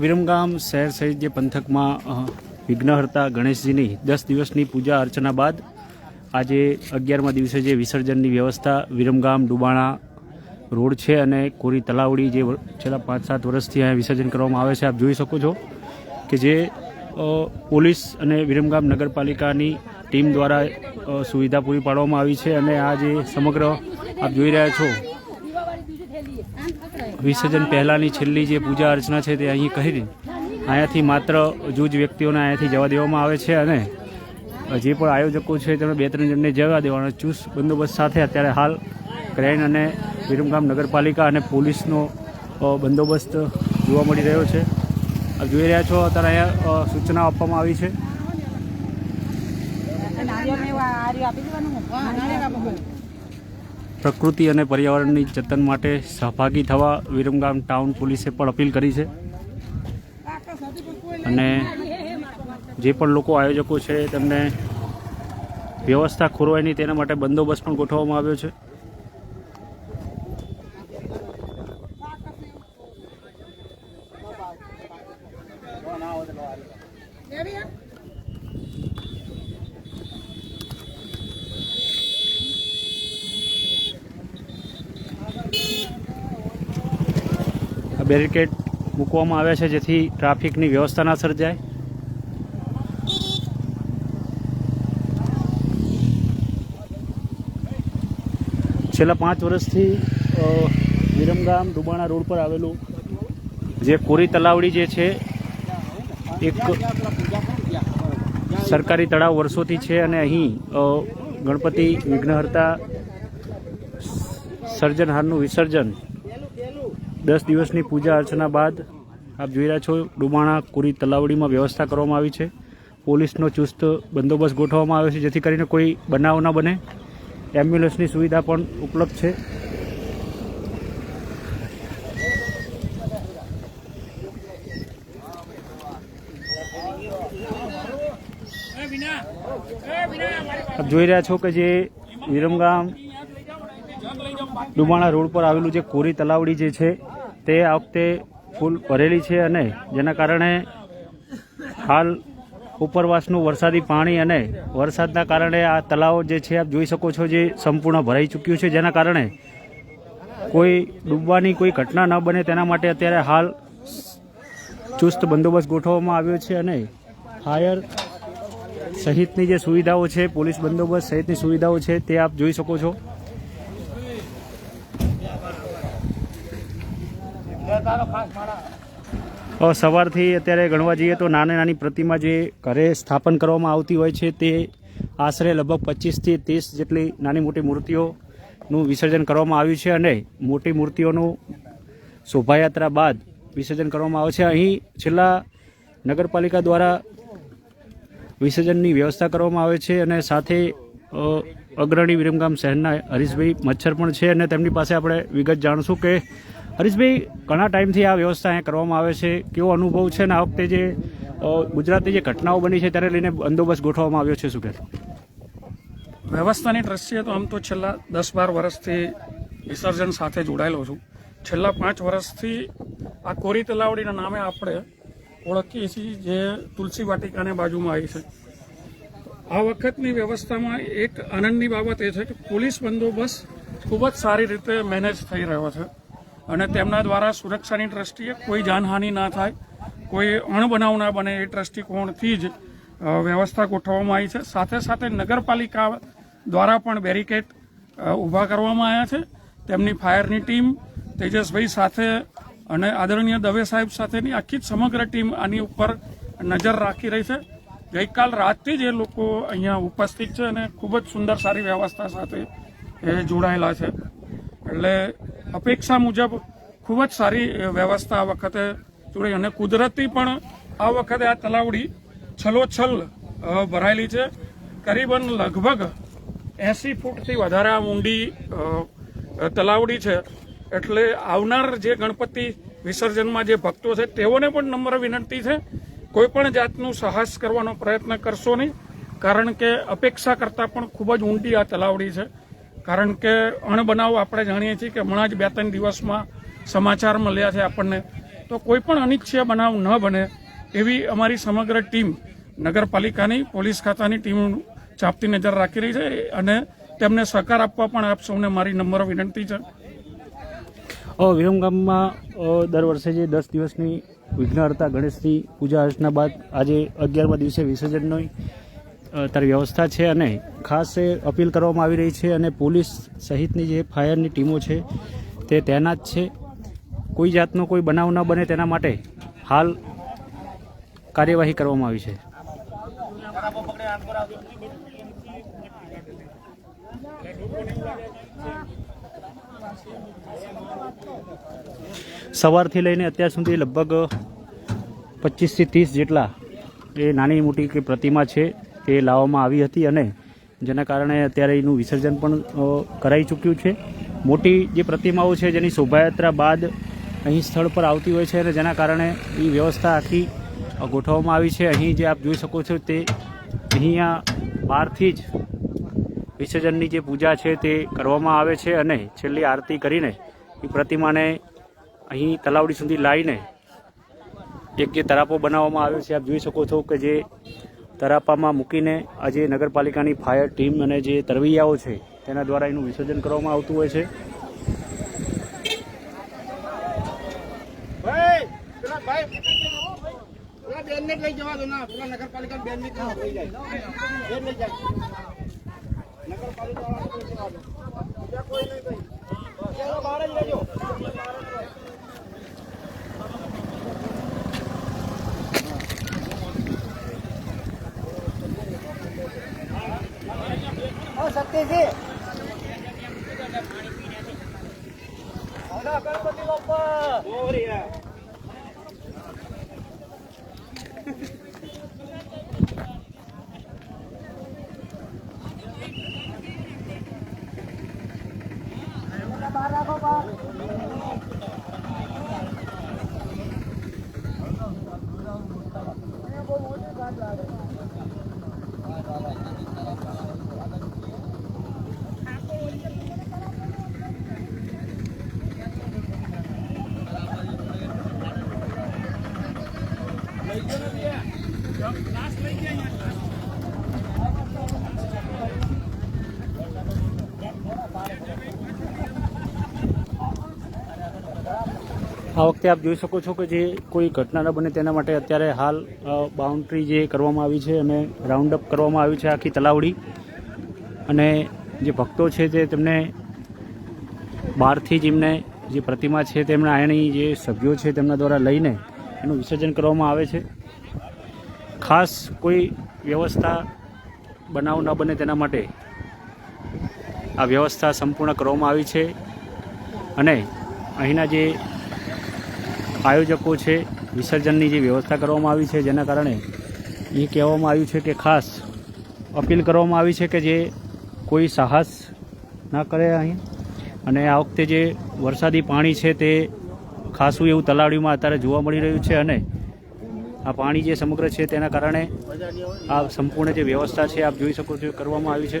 વિરમગામ શહેર સહિત જે પંથકમાં વિઘ્નહર્તા ગણેશજીની દસ દિવસની પૂજા અર્ચના બાદ આજે અગિયારમા દિવસે જે વિસર્જનની વ્યવસ્થા વિરમગામ ડુબાણા રોડ છે અને કોરી તલાવડી જે છેલ્લા પાંચ સાત વર્ષથી અહીંયા વિસર્જન કરવામાં આવે છે, આપ જોઈ શકો છો કે જે પોલીસ અને વિરમગામ નગરપાલિકાની ટીમ દ્વારા સુવિધા પૂરી પાડવામાં આવી છે અને આ જે સમગ્ર આપ જોઈ રહ્યા છો વિસર્જન પહેલાંની છેલ્લી જે પૂજા અર્ચના છે તે અહીં કરી અહીંયાથી માત્ર જૂજ વ્યક્તિઓને અહીંયાથી જવા દેવામાં આવે છે અને જે પણ આયોજકો છે તેમણે બે ત્રણ જણને જવા દેવાના ચુસ્ત બંદોબસ્ત સાથે અત્યારે હાલ ક્રેન અને વિરમગામ નગરપાલિકા અને પોલીસનો બંદોબસ્ત જોવા મળી રહ્યો છે. જોઈ રહ્યા છો અત્યારે અહીંયા સૂચના આપવામાં આવી છે નારિયેળ ને એવું આ રહ્યું આપી દેવાનું પ્રકૃતિ અને પર્યાવરણની જતન માટે સહભાગી થવા વિરમગામ ટાઉન પોલીસે પણ અપીલ કરી છે. અને જે પણ લોકો આયોજકો છે તેમને વ્યવસ્થા ખોરવાયની તેના માટે બંદોબસ્ત પણ ગોઠવવામાં આવ્યો છે. બેરિકેડ મૂકવામાં આવ્યા છે જેથી ટ્રાફિકની વ્યવસ્થા ના સર્જાય. છેલ્લા પાંચ વર્ષથી વિરમગામ ડુબાણા રોડ પર આવેલું જે કોરી તલાવડી જે છે, એક સરકારી તળાવ વર્ષોથી છે અને અહીં ગણપતિ વિઘ્નહર્તા સર્જનહારનું વિસર્જન દસ દિવસની પૂજા અર્ચના બાદ આપ જોઈ રહ્યા છો, ડુબાણા કોરી તલાવડીમાં વ્યવસ્થા કરવામાં આવી છે. પોલીસનો ચુસ્ત બંદોબસ્ત ગોઠવવામાં આવ્યો છે, જેથી કરીને કોઈ બનાવ ન બને. એમ્બ્યુલન્સની સુવિધા પણ ઉપલબ્ધ છે. આપ જોઈ રહ્યા છો કે જે વિરમગામ ડુબાણા રોડ પર આવેલું જે કોરી તલાવડી જે છે તે આ વખતે ફૂલ ભરેલી છે અને જેના કારણે હાલ ઉપરવાસનું વરસાદી પાણી અને વરસાદના કારણે આ તળાવ જે છે, આપ જોઈ શકો છો જે સંપૂર્ણ ભરાઈ ચૂક્યું છે. જેના કારણે કોઈ ડૂબવાની કોઈ ઘટના ન બને તેના માટે અત્યારે હાલ ચુસ્ત બંદોબસ્ત ગોઠવવામાં આવ્યો છે અને ફાયર સહિતની જે સુવિધાઓ છે, પોલીસ બંદોબસ્ત સહિતની સુવિધાઓ છે તે આપ જોઈ શકો છો. સવારથી અત્યારે ગણવા જઈએ તો નાની નાની પ્રતિમા જે ઘરે સ્થાપન કરવામાં આવતી હોય છે તે આશરે લગભગ પચીસથી ત્રીસ જેટલી નાની મોટી મૂર્તિઓનું વિસર્જન કરવામાં આવ્યું છે અને મોટી મૂર્તિઓનું શોભાયાત્રા બાદ વિસર્જન કરવામાં આવે છે. અહીં છેલ્લા નગરપાલિકા દ્વારા વિસર્જનની વ્યવસ્થા કરવામાં આવે છે અને સાથે અગ્રણી વિરમગામ શહેરના હરીશભાઈ મચ્છર પણ છે અને તેમની પાસે આપણે વિગત જાણશું કે હરીશભાઈ, ઘણા ટાઈમથી આ વ્યવસ્થા અહીંયા કરવામાં આવે છે. કેવો અનુભવ છે ને આ વખતે જે ગુજરાતની જે ઘટનાઓ બની છે ત્યારે લઈને બંદોબસ્ત ગોઠવવામાં આવ્યો છે, શું કહેશો? વ્યવસ્થાની દ્રષ્ટિએ તો આમ તો છેલ્લા દસ બાર વર્ષથી વિસર્જન સાથે જોડાયેલો છું. છેલ્લા પાંચ વર્ષથી આ કોરી તલાવડીના નામે આપણે ઓળખીએ છીએ જે તુલસી વાટિકાને બાજુમાં આવી છે. આ વખતની વ્યવસ્થામાં એક આનંદની બાબત એ છે કે પોલીસ બંદોબસ્ત ખૂબ જ સારી રીતે મેનેજ થઈ રહ્યો છે. અને તેમના દ્વારા સુરક્ષાની દ્રષ્ટિએ કોઈ જાનહાનિ ના થાય, કોઈ અણબનાવ ના બને એ દ્રષ્ટિકોણથી જ વ્યવસ્થા ગોઠવવામાં આવી છે. સાથે સાથે નગરપાલિકા દ્વારા પણ બેરિકેડ ઊભા કરવામાં આવ્યા છે. તેમની ફાયરની ટીમ તેજસભાઈ સાથે અને આદરણીય દવે સાહેબ સાથેની આખી જ સમગ્ર ટીમ આની ઉપર નજર રાખી રહી છે. ગઈકાલ રાતથી જ એ લોકો અહીંયા ઉપસ્થિત છે અને ખૂબ જ સુંદર સારી વ્યવસ્થા સાથે એ જોડાયેલા છે. એટલે અપેક્ષા મુજબ ખૂબ જ સારી વ્યવસ્થા આ વખતે જોડાઈ અને કુદરતી પણ આ વખતે આ તલાવડી છલોછલ ભરાયેલી છે. કરીબન લગભગ એસી ફૂટથી વધારે આ ઊંડી તલાવડી છે. એટલે આવનાર જે ગણપતિ વિસર્જનમાં જે ભક્તો છે, તેઓને પણ નમ્ર વિનંતી છે, કોઈ પણ જાતનું સાહસ કરવાનો પ્રયત્ન કરશો નહીં, કારણ કે અપેક્ષા કરતાં પણ ખૂબ જ ઊંડી આ તલાવડી છે. કારણ કે અણબનાવ આપણે જાણીએ છીએ કે હમણાં જ બે ત્રણ દિવસમાં સમાચાર મળ્યા છે આપણને. તો કોઈ પણ અનિચ્છીય બનાવ ન બને એવી અમારી સમગ્ર ટીમ નગરપાલિકાની, પોલીસ ખાતાની ટીમ ચાપતી નજર રાખી રહી છે અને તેમને સહકાર આપવા પણ આપ સૌને મારી નંબર વિનંતી છે. વિરમગામમાં દર વર્ષે જે દસ દિવસની વિઘ્નહર્તા ગણેશની પૂજા અર્ચના બાદ આજે અગિયારમા દિવસે વિસર્જનની અત્યારે વ્યવસ્થા છે અને ખાસ એ અપીલ કરવામાં આવી રહી છે અને પોલીસ સહિતની જે ફાયરની ટીમો છે, તે તૈનાત છે. કોઈ જાતનો કોઈ બનાવ ન બને તેના માટે હાલ કાર્યવાહી કરવામાં આવી છે. સવારથી લઈને અત્યાર સુધી લગભગ પચીસથી ત્રીસ જેટલા એ નાની મોટી કે પ્રતિમા છે. તે લાવવામાં આવી હતી અને જેના કારણે અત્યારે એનું વિસર્જન પણ કરાઈ ચૂક્યું છે. મોટી જે પ્રતિમાઓ છે જેની શોભાયાત્રા બાદ અહીં સ્થળ પર આવતી હોય છે અને જેના કારણે એ વ્યવસ્થા આખી ગોઠવવામાં આવી છે. અહીં જે આપ જોઈ શકો છો તે અહીંયા બહારથી જ વિસર્જનની જે પૂજા છે તે કરવામાં આવે છે અને છેલ્લી આરતી કરીને એ પ્રતિમાને અહીં તલાવડી સુધી લાવીને એક જે તરાપો બનાવવામાં આવ્યો છે, આપ જોઈ શકો છો કે જે તરાપામાં મૂકીને આજે નગરપાલિકાની ફાયર ટીમ અને જે તરવૈયાઓ છે, તેના દ્વારા એનું વિસર્જન કરવામાં આવતું હોય છે. નગરપાલિકા ગણપતિ બાપા આ વખતે આપ જોઈ શકો છો કે જે કોઈ ઘટના ન બને તેના માટે અત્યારે હાલ બાઉન્ડ્રી જે કરવામાં આવી છે અને રાઉન્ડ અપ કરવામાં આવી છે આખી તલાવડી. અને જે ભક્તો છે તે તેમને બહારથી જ એમને જે પ્રતિમા છે તેમના અહીંની જે સભ્યો છે તેમના દ્વારા લઈને એનું વિસર્જન કરવામાં આવે છે. ખાસ કોઈ વ્યવસ્થા બનાવ ન બને તેના માટે આ વ્યવસ્થા સંપૂર્ણ કરવામાં આવી છે અને અહીંના જે આયોજકો છે, વિસર્જનની જે વ્યવસ્થા કરવામાં આવી છે, જેના કારણે એ કહેવામાં આવ્યું છે કે ખાસ અપીલ કરવામાં આવી છે કે જે કોઈ સાહસ ના કરે અહીં. અને આ વખતે જે વરસાદી પાણી છે તે ખાસું એવું તલાવડીમાં અત્યારે જોવા મળી રહ્યું છે અને આ પાણી જે સમગ્ર છે તેના કારણે આ સંપૂર્ણ જે વ્યવસ્થા છે, આપ જોઈ શકો છો કરવામાં આવી છે.